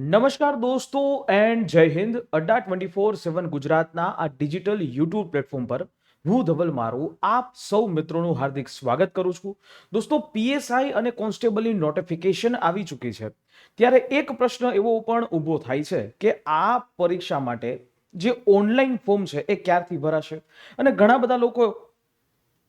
નમસ્કાર દોસ્તો and Jai Hind. Adda twenty four seven ગુજરાતના આ ડિજિટલ યુટ્યુબ પ્લેટફોર્મ પર હું ધવલ મારું. આપ સૌ મિત્રોનું હાર્દિક સ્વાગત કરું છું. દોસ્તો પીએસઆઈ અને કોન્સ્ટેબલની નોટિફિકેશન આવી ચૂકી છે. ત્યારે એક પ્રશ્ન એવો પણ ઊભો થાય છે કે આ પરીક્ષા માટે જે ઓનલાઈન ફોર્મ છે એ ક્યારથી ભરાશે? અને ઘણા બધા લોકો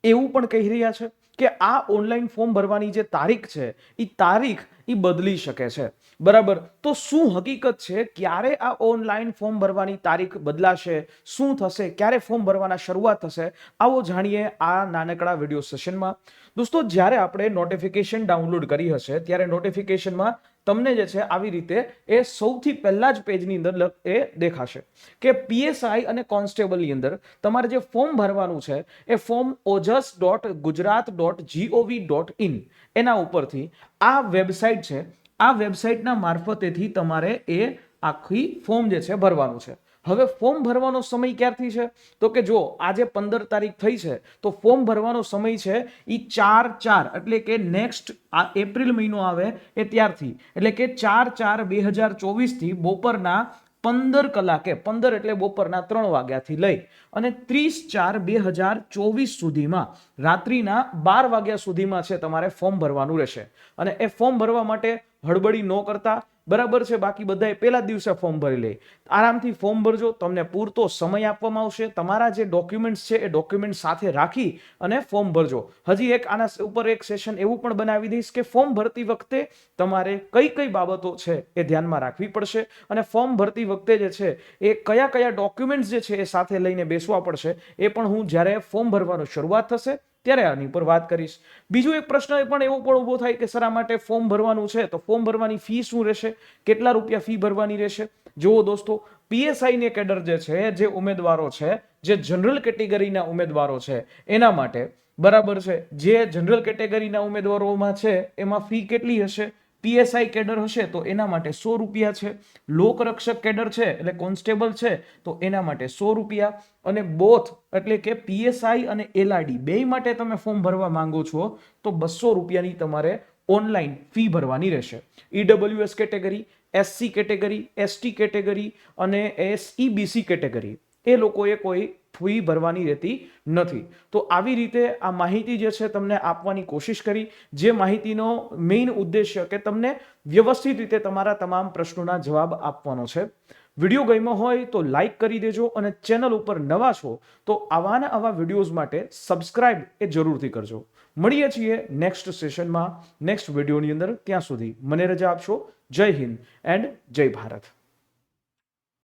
એવું પણ કહી રહ્યા છે કે આ ઓનલાઈન ફોર્મ ભરવાની જે તારીખ છે એ તારીખ એ બદલી શકે છે. બરાબર? તો શું હકીકત છે, ક્યારે આ ઓનલાઈન ફોર્મ ભરવાની તારીખ બદલાશે, શું થશે, ક્યારે ફોર્મ ભરવાના શરૂઆત થશે, આવો જાણીએ આ નાનકડા વીડિયો સેશનમાં. દોસ્તો, જ્યારે આપણે નોટિફિકેશન ડાઉનલોડ કરી હશે, ત્યારે નોટિફિકેશનમાં તમને જે છે આવી રીતે એ સૌથી પહેલા જ પેજની અંદર એ દેખાશે કે પીએસઆઈ અને કોન્સ્ટેબલની અંદર તમારે જે ફોર્મ ભરવાનું છે એ form Ojas dot Gujarat dot GOV dot in એના ઉપરથી આ વેબસાઇટ છે. આ વેબસાઇટના મારફતેથી તમારે એ આખી ફોર્મ જે છે ભરવાનું છે. હવે ફોર્મ ભરવાનો સમય ક્યારથી છે? તો કે જો આજે પંદર તારીખ થઈ છે, તો ફોર્મ ભરવાનો સમય છે એ ચાર ચાર, એટલે કે નેક્સ્ટ આ એપ્રિલ મહિનો આવે એ ત્યારથી. એટલે કે ચાર ચાર બે હજાર ચોવીસથી બપોરના પંદર કલાકે, પંદર એટલે બપોરના ત્રણ વાગ્યાથી લઈ અને ત્રીસ ચાર બે હજાર ચોવીસ સુધીમાં, રાત્રિના બાર વાગ્યા સુધીમાં છે તમારે ફોર્મ ભરવાનું રહેશે. અને એ ફોર્મ ભરવા માટે હડબડી ન કરતા બરાબર છે? બાકી બધાએ પહેલા દિવસે ફોર્મ ભરી લે. આરામથી ફોર્મ ભરજો, તમને પૂરતો સમય આપવામાં આવશે. તમારા જે ડોક્યુમેન્ટ્સ છે એ ડોક્યુમેન્ટ સાથે રાખી અને ફોર્મ ભરજો. હજી એક આના ઉપર એક સેશન એવું પણ બનાવી દઈશ કે ફોર્મ ભરતી વખતે તમારે કઈ કઈ બાબતો છે એ ધ્યાનમાં રાખવી પડશે અને ફોર્મ ભરતી વખતે જે છે એ કયા કયા ડોક્યુમેન્ટ્સ જે છે એ સાથે લઈને બેસવા પડશે એ પણ હું જ્યારે ફોર્મ ભરવાનું શરૂઆત થશે ત્યારે આની ઉપર વાત કરીશ. બીજો એક પ્રશ્ન પણ એવો પણ ઊભો થાય કે સર માટે ફોર્મ ભરવાનું છે, તો ફોર્મ ભરવાની ફી શું રહેશે? કેટલા રૂપિયા ફી ભરવાની રહેશે? જુઓ દોસ્તો પીએસઆઈ ને કેડર જે છે, જે ઉમેદવારો છે, જે જનરલ કેટેગરીના ઉમેદવારો છે, એના માટે બરાબર છે, જે જનરલ કેટેગરીના ઉમેદવારોમાં છે, એમાં ફી કેટલી હશે? પીએસઆઈ કેડર હશે તો એના માટે સો રૂપિયા છે. લોકરક્ષક કેડર છે એટલે કોન્સ્ટેબલ છે તો એના માટે સો રૂપિયા. અને બોથ એટલે કે પીએસઆઈ અને એલઆરડી બે માટે તમે ફોર્મ ભરવા માંગો છો તો બસો રૂપિયાની તમારે ઓનલાઈન ફી ભરવાની રહેશે. EWS category, SC category, ST category અને એસઈબીસી કેટેગરી. એ લોકોએ કોઈ ફી ભરવાની રહેતી નથી. તો આવી રીતે આ માહિતી જે છે તમને આપવાની કોશિશ કરી. જે માહિતીનો મેઇન ઉદ્દેશ્ય કે તમને વ્યવસ્થિત રીતે તમારા તમામ પ્રશ્નોના જવાબ આપવાનો છે. વીડિયો ગમ્યો હોય તો લાઈક કરી દેજો અને ચેનલ ઉપર નવા છો તો આવાના આવા વિડીયોઝ માટે સબસ્ક્રાઇબ એ જરૂરથી કરજો. મળીએ છીએ નેક્સ્ટ સેશનમાં. નેક્સ્ટ વિડીયોની અંદર ત્યાં સુધી. મને રજા આપશો. જય હિન્દ એન્ડ જય ભારત.